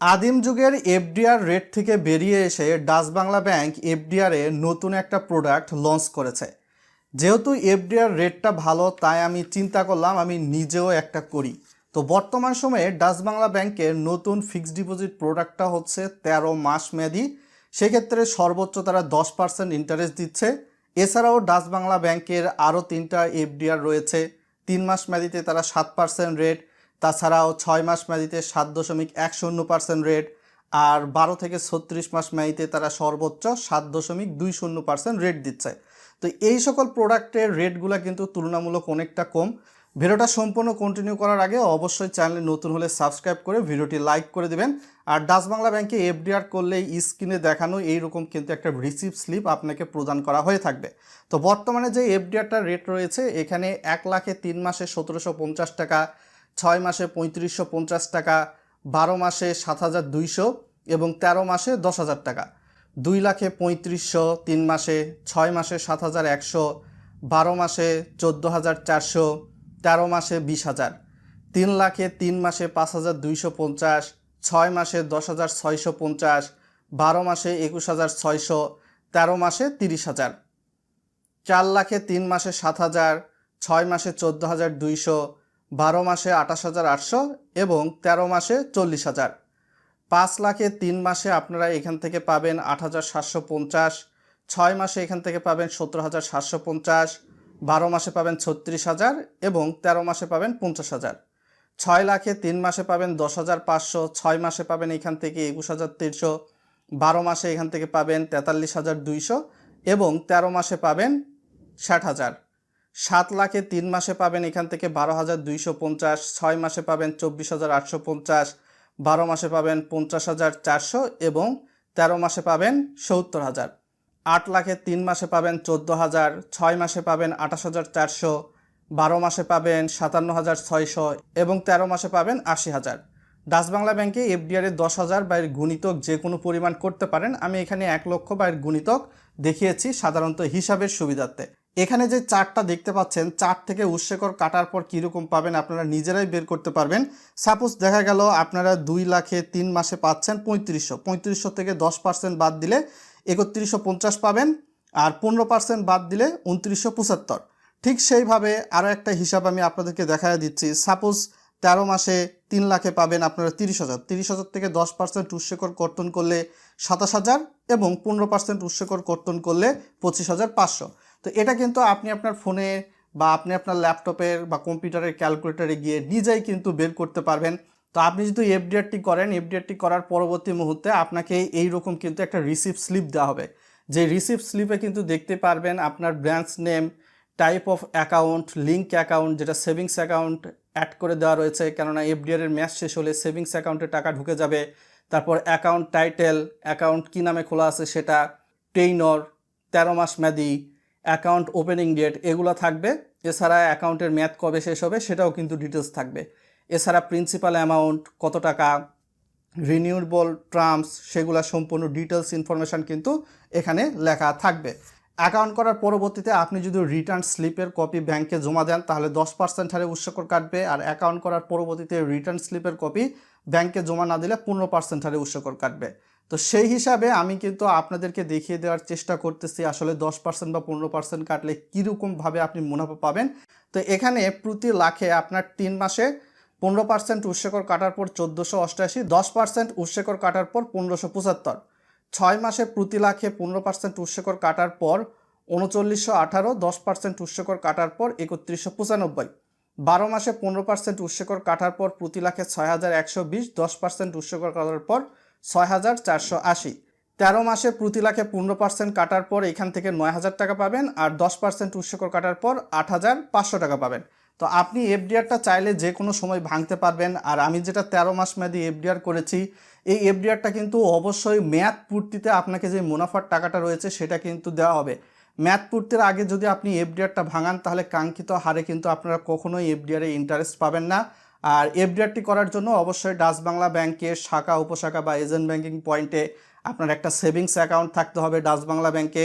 আদিম যুগের FDR rate থেকে বেরিয়ে এসে ডাচ বাংলা ব্যাংক এফডিআর নতুন একটা প্রোডাক্ট লঞ্চ করেছে। যেহেতু এফডিআর রেটটা ভালো, তাই আমি চিন্তা করলাম আমি নিজেও একটা করি। তো বর্তমান সময়ে ডাচ বাংলা ব্যাংকের নতুন ফিক্সড ডিপোজিট প্রোডাক্টটা হচ্ছে তেরো মাস মেয়াদি। সেক্ষেত্রে সর্বোচ্চ তারা দশ পার্সেন্ট ইন্টারেস্ট দিচ্ছে। এছাড়াও ডাচ বাংলা ব্যাংকের আরও তিনটা এফডিআর রয়েছে। তিন মাস মেয়াদিতে তারা সাত পার্সেন্ট রেট তাছাড়াও ছয় মাস মেয়াদিতে সাত দশমিক এক শূন্য পার্সেন্ট রেট আর বারো থেকে ছত্রিশ মাস মেয়াদিতে তারা সর্বোচ্চ সাত দশমিক দুই শূন্য পার্সেন্ট রেট দিচ্ছে। তো এই সকল প্রোডাক্টের রেটগুলো কিন্তু তুলনামূলক অনেকটা কম। ভিডিওটা সম্পূর্ণ কন্টিনিউ করার আগে অবশ্যই চ্যানেলে নতুন হলে সাবস্ক্রাইব করে ভিডিওটি লাইক করে দেবেন। আর ডাচ বাংলা ব্যাংকে এফডিআর করলে স্ক্রিনে দেখানো এইরকম কিন্তু একটা রিসিভ স্লিপ আপনাকে প্রদান করা হয়ে থাকবে। তো বর্তমানে যে এফডিআরটার রেট রয়েছে, এখানে এক লাখে তিন মাসে সতেরোশো পঞ্চাশ টাকা ছয় মাসে পঁয়ত্রিশশো পঞ্চাশ টাকা, বারো মাসে সাত হাজার দুইশো এবং তেরো মাসে দশ হাজার টাকা। দুই লাখে পঁয়ত্রিশশো, তিন মাসে ছয় মাসে সাত হাজার একশো, বারো মাসে চোদ্দ হাজার চারশো, তেরো মাসে বিশ হাজার। তিন লাখে তিন মাসে পাঁচ হাজার দুইশো পঞ্চাশ, ছয় মাসে দশ হাজার ছয়শো পঞ্চাশ, বারো মাসে একুশ হাজার ছয়শো, তেরো মাসে তিরিশ হাজার। চার লাখে তিন মাসে সাত হাজার, ছয় মাসে চোদ্দ হাজার দুইশো বারো মাসে আঠাশ হাজার আটশো এবং তেরো মাসে চল্লিশ হাজার। পাঁচ লাখে তিন মাসে আপনারা এখান থেকে পাবেন আট হাজার সাতশো পঞ্চাশ, ছয় মাসে এখান থেকে পাবেন সত্তর হাজার সাতশো পঞ্চাশ, বারো মাসে পাবেন ছত্রিশ হাজার এবং তেরো মাসে পাবেন পঞ্চাশ হাজার। ছয় লাখে তিন মাসে পাবেন দশ হাজার পাঁচশো, ছয় মাসে পাবেন এখান থেকে একুশ হাজার তিনশো, বারো মাসে এখান থেকে পাবেন তেতাল্লিশ হাজার দুইশো এবং তেরো মাসে পাবেন ষাট হাজার। সাত লাখে তিন মাসে পাবেন এখান থেকে বারো হাজার দুইশো পঞ্চাশ, ছয় মাসে পাবেন চব্বিশ হাজার আটশো পঞ্চাশ, বারো মাসে পাবেন পঞ্চাশ হাজার চারশো এবং তেরো মাসে পাবেন সত্তর হাজার। আট লাখে তিন মাসে পাবেন চোদ্দ হাজার, ছয় মাসে পাবেন আঠাশ হাজার চারশো, বারো মাসে পাবেন সাতান্ন হাজার ছয়শো এবং তেরো মাসে পাবেন আশি হাজার। ডাচ বাংলা ব্যাংকে এফডিআর দশ হাজার বা এর গুণিতক যে কোনো পরিমাণ করতে পারেন। আমি এখানে এক লক্ষ বা এর গুণিতক দেখিয়েছি সাধারণত হিসাবের সুবিধার্থে। এখানে যে চার্টটা দেখতে পাচ্ছেন চার্ট থেকে উৎসেকর কাটার পর কীরকম পাবেন আপনারা নিজেরাই বের করতে পারবেন। সাপোজ দেখা গেল আপনারা দুই লাখে তিন মাসে পাচ্ছেন পঁয়ত্রিশশো। পঁয়ত্রিশশো থেকে দশ পার্সেন্ট বাদ দিলে একত্রিশশো পঞ্চাশ পাবেন আর পনেরো পার্সেন্ট বাদ দিলে উনত্রিশশো পঁচাত্তর। ঠিক সেইভাবে আরও একটা হিসাব আমি আপনাদেরকে দেখা দিচ্ছি। সাপোজ তেরো মাসে তিন লাখে পাবেন আপনারা তিরিশ হাজার। তিরিশ হাজার থেকে দশ পার্সেন্ট উৎসেকর কর্তন করলে সাতাশ হাজার এবং পনেরো পার্সেন্ট উৎসেকর কর্তন করলে পঁচিশ হাজার পাঁচশো। তো এটা কিন্তু আপনি আপনার ফোনে বা আপনি আপনার ল্যাপটপের বা কম্পিউটারের ক্যালকুলেটরে গিয়ে নিজেই কিন্তু বের করতে পারবেন। তো আপনি যদি এফডিআরটি করেন এফডিআরটি করার পরবর্তী মুহূর্তে আপনাকে এই রকম কিন্তু একটা রিসিভ স্লিপ দেওয়া হবে। যে রিসিভ স্লিপে কিন্তু দেখতে পারবেন আপনার branch name type of account link account যেটা সেভিংস অ্যাকাউন্ট অ্যাড করে দেওয়া রয়েছে। কেননা এফডিআর এর ম্যাচ শেষ হলে সেভিংস অ্যাকাউন্টে টাকা ঢুকে যাবে। তারপর অ্যাকাউন্ট টাইটেল অ্যাকাউন্ট কী নামে খোলা আছে সেটা টেইনর তেরো মাস মেয়াদি অ্যাকাউন্ট ওপেনিং ডেট এগুলো থাকবে। এছাড়া অ্যাকাউন্টের মেয়াদ কবে শেষ হবে সেটাও কিন্তু ডিটেলস থাকবে। এছাড়া প্রিন্সিপাল অ্যামাউন্ট, কত টাকা, রিনিউয়েবল টার্মস, সেগুলো সম্পূর্ণ ডিটেলস ইনফরমেশান কিন্তু এখানে লেখা থাকবে। অ্যাকাউন্ট করার পরবর্তীতে আপনি যদি রিটার্ন স্লিপের কপি ব্যাংকে জমা দেন, তাহলে দশ পার্সেন্ট হারে উৎসকর কাটবে। আর অ্যাকাউন্ট করার পরবর্তীতে রিটার্ন স্লিপের কপি ব্যাংকে জমা না দিলে পনেরো পার্সেন্ট হারে উৎসকর কাটবে। তো সেই হিসাবে আমি কিন্তু আপনাদেরকে দেখিয়ে দেওয়ার চেষ্টা করতেছি আসলে দশ পার্সেন্ট বা পনেরো পার্সেন্ট কাটলে কীরকমভাবে আপনি মুনাফা পাবেন। তো এখানে প্রতি লাখে আপনার তিন মাসে পনেরো পার্সেন্ট উৎসকর কাটার পর চোদ্দোশো অষ্টআশি, দশ পার্সেন্ট উৎসকর কাটার পর পনেরোশো পঁচাত্তর। ছয় মাসে প্রতি লাখে পনেরো পার্সেন্ট উৎসকর কাটার পর উনচল্লিশশো আঠারো, দশ পার্সেন্ট উৎসকর কাটার পর একত্রিশশো পঁচানব্বই। বারো মাসে পনেরো পার্সেন্ট উৎসকর কাটার পর প্রতি লাখে ছয় হাজার একশো বিশ, দশ পার্সেন্ট উৎসকর কাটার পর ছয় হাজার চারশো আশি। তেরো মাসে প্রতি লাখে পনেরো পার্সেন্ট কাটার পর এখান থেকে নয় হাজার টাকা পাবেন আর দশ পার্সেন্ট উৎসকর কাটার পর আট হাজার পাঁচশো টাকা পাবেন। তো আপনি এফডিআরটা চাইলে যে কোনো সময় ভাঙতে পারবেন আর আমি যেটা তেরো মাস মেয়াদি এফডিআর করেছি, এই এফডিআরটা কিন্তু অবশ্যই মেয়াদ পূর্তিতে আপনাকে যে মুনাফার টাকাটা রয়েছে সেটা কিন্তু দেওয়া হবে। ম্যাথ পূর্তির আগে যদি আপনি এফডিআরটা ভাঙান তাহলে কাঙ্ক্ষিত হারে কিন্তু আপনারা কখনোই এফডিআরে ইন্টারেস্ট পাবেন না। আর এফডিআরটি করার জন্য অবশ্যই ডাচ বাংলা ব্যাংকের শাখা, উপশাখা বা এজেন্ট ব্যাংকিং পয়েন্টে আপনার একটা সেভিংস অ্যাকাউন্ট থাকতে হবে ডাচ বাংলা ব্যাংকে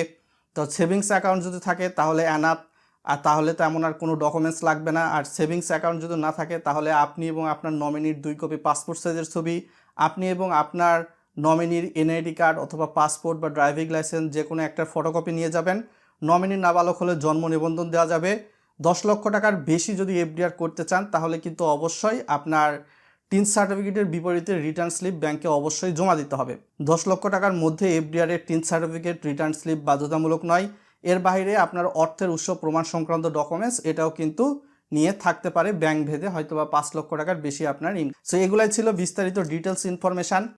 তো সেভিংস অ্যাকাউন্ট যদি থাকে তাহলে অ্যানাপ আর তাহলে তেমন আর কোনো ডকুমেন্টস লাগবে না। আর সেভিংস অ্যাকাউন্ট যদি না থাকে তাহলে আপনি এবং আপনার নমিনির দুই কপি পাসপোর্ট সাইজের ছবি, আপনি এবং আপনার নমিনির এনআইডি কার্ড অথবা পাসপোর্ট বা ড্রাইভিং লাইসেন্স যে কোনো একটা ফটোকপি নিয়ে যাবেন। নমিনির নাবালক হলে জন্ম নিবন্ধন দেওয়া যাবে। দশ লক্ষ টাকার বেশি যদি এফডিআর করতে চান, তাহলে কিন্তু অবশ্যই আপনার টিন সার্টিফিকেটের বিপরীতে রিটার্ন স্লিপ ব্যাংকে অবশ্যই জমা দিতে হবে। দশ লক্ষ টাকার মধ্যে এফডিআর এর টিন সার্টিফিকেট রিটার্ন স্লিপ বাধ্যতামূলক নয়। এর বাইরে আপনার অর্থের উৎস প্রমাণ সংক্রান্ত ডকুমেন্টস এটাও কিন্তু নিয়ে থাকতে পারে ব্যাংক ভেদে হয়তো বা পাঁচ লক্ষ টাকার বেশি আপনার ইন সো এগুলাই ছিল বিস্তারিত ডিটেলস ইনফরমেশান